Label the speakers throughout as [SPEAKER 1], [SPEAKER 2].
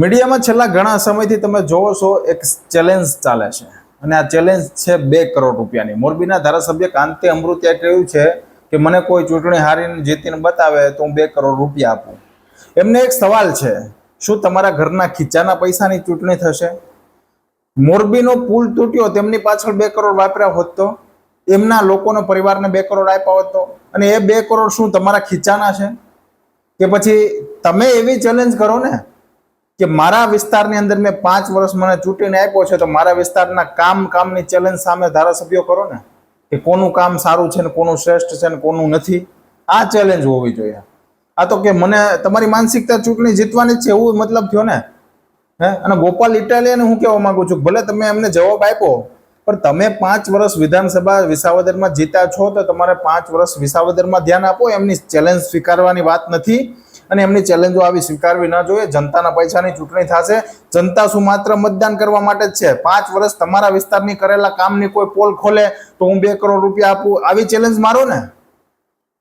[SPEAKER 1] મીડિયામાં છેલ્લા ઘણા સમયથી તમે જોવો છો, એક ચેલેન્જ ચાલે છે. અને આ ચેલેન્જ છે બે કરોડ રૂપિયાની. મોરબીના ધારાસભ્ય કાંતિ અમૃતિયા કહ્યું છે કે, મને કોઈ ચૂંટણી હારીને જીતીને બતાવે તો હું બે કરોડ રૂપિયા આપું. એમને એક સવાલ છે, શું તમારા ઘરના ખીચાના પૈસાની ચૂંટણી થશે? મોરબીનો પુલ તૂટ્યો, તેમની પાછળ બે કરોડ વાપર્યા હોત તો? એમના લોકોનો પરિવારને બે કરોડ આપ્યા હોત તો? અને એ બે કરોડ શું તમારા ખીચાના છે? કે પછી તમે એવી ચેલેન્જ કરો ને? કે મારા વિસ્તારની અંદર મેં પાંચ વર્ષ મને ચૂંટીને આપ્યો છે, તો મારા વિસ્તારના કામ કામની ચેલેન્જ સામે ધારાસભ્યો કરો ને, કે કોનું કામ સારું છે ને કોનું શ્રેષ્ઠ છે ને કોનું નથી, આ ચેલેન્જ હોવી જોઈએ. આ તો કે મને તમારી માનસિકતા ચૂંટણી જીતવાની છે, એવું મતલબ થયો ને? હે? અને ગોપાલ ઇટાલિયાને હું કહેવા માંગુ છું, ભલે તમે એમને જવાબ આપ્યો, પણ તમે પાંચ વર્ષ વિધાનસભા વિસાવદરમાં જીતા છો, તો તમારે પાંચ વર્ષ વિસાવદરમાં ધ્યાન આપો, એમની ચેલેન્જ સ્વીકારવાની વાત નથી અને એમની ચેલેન્જો આવી સ્વીકારવી ન જોઈએ. જનતાના પૈસાની ચૂંટણી થશે. જનતા શું માત્ર મતદાન કરવા માટે જ છે? પાંચ વર્ષ તમારા વિસ્તારની કરેલા કામની કોઈ પોલ ખોલે તો હું બે કરોડ રૂપિયા આપું. આવી ચેલેન્જ મારો ને?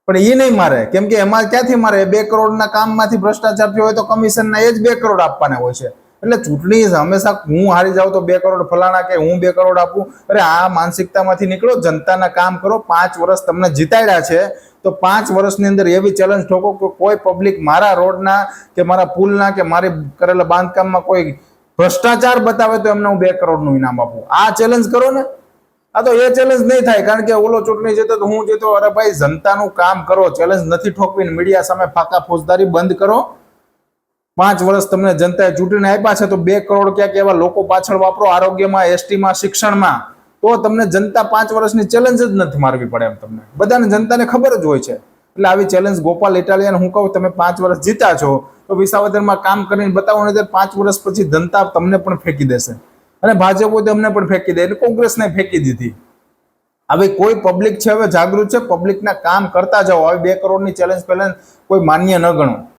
[SPEAKER 1] પણ એ નહીં મારે. કેમ કે એમાં ક્યાંથી મારે? બે કરોડના કામમાંથી ભ્રષ્ટાચાર થયો હોય તો કમિશનના એ જ બે કરોડ આપવાના હોય છે. એટલે ચૂંટણી હંમેશા હું હારી જાઉં તો બે કરોડ ફલાણા કે હું બે કરોડ આપું. અરે આ માનસિકતામાંથી નીકળો, જનતાના કામ કરો. પાંચ વર્ષ તમને જીતાડ્યા છે. તો પાંચ વર્ષની અંદર એવી ચેલેન્જ ઠોકો કે કોઈ પબ્લિક મારા રોડના કે મારા પુલના કે મારી કરેલા બાંધકામમાં કોઈ ભ્રષ્ટાચાર બતાવે તો એમને હું બે કરોડનું ઇનામ આપું. આ ચેલેન્જ કરો ને. આ તો એ ચેલેન્જ નહીં થાય, કારણ કે ઓલો ચૂંટણી જતો તો હું જતો. અરે ભાઈ, જનતાનું કામ કરો. ચેલેન્જ નથી ઠોકવીને મીડિયા સામે ફાકા ફોજદારી બંધ કરો. પાંચ વર્ષ તમને જનતાએ ચૂંટીને આપ્યા છે, તો બે કરોડ ક્યાંક એવા લોકો પાછળ વાપરો આરોગ્યમાં, એસટીમાં, શિક્ષણમાં. તો તમને જનતા પાંચ વર્ષની ચેલેન્જ જ નથી મારવી પડે એમ તમને. બધાને જનતાને ખબર જ હોય છે. એટલે આવી ચેલેન્જ ગોપાલ ઇટાલિયન હું કહું, તમે પાંચ વર્ષ જીતા છો, તો વિસાવદરમાં કામ કરીને બતાવો ને પાંચ વર્ષ પછી જનતા તમને પણ ફેંકી દેશે. અને ભાજપો તમને પણ ફેંકી દે, એટલે કોંગ્રેસને ફેંકી દીધી. હવે કોઈ પબ્લિક છે, હવે જાગૃત છે પબ્લિકના કામ કરતા જાઓ. હવે બે કરોડની ચેલેન્જ પહેલા કોઈ માન્ય ન ગણો.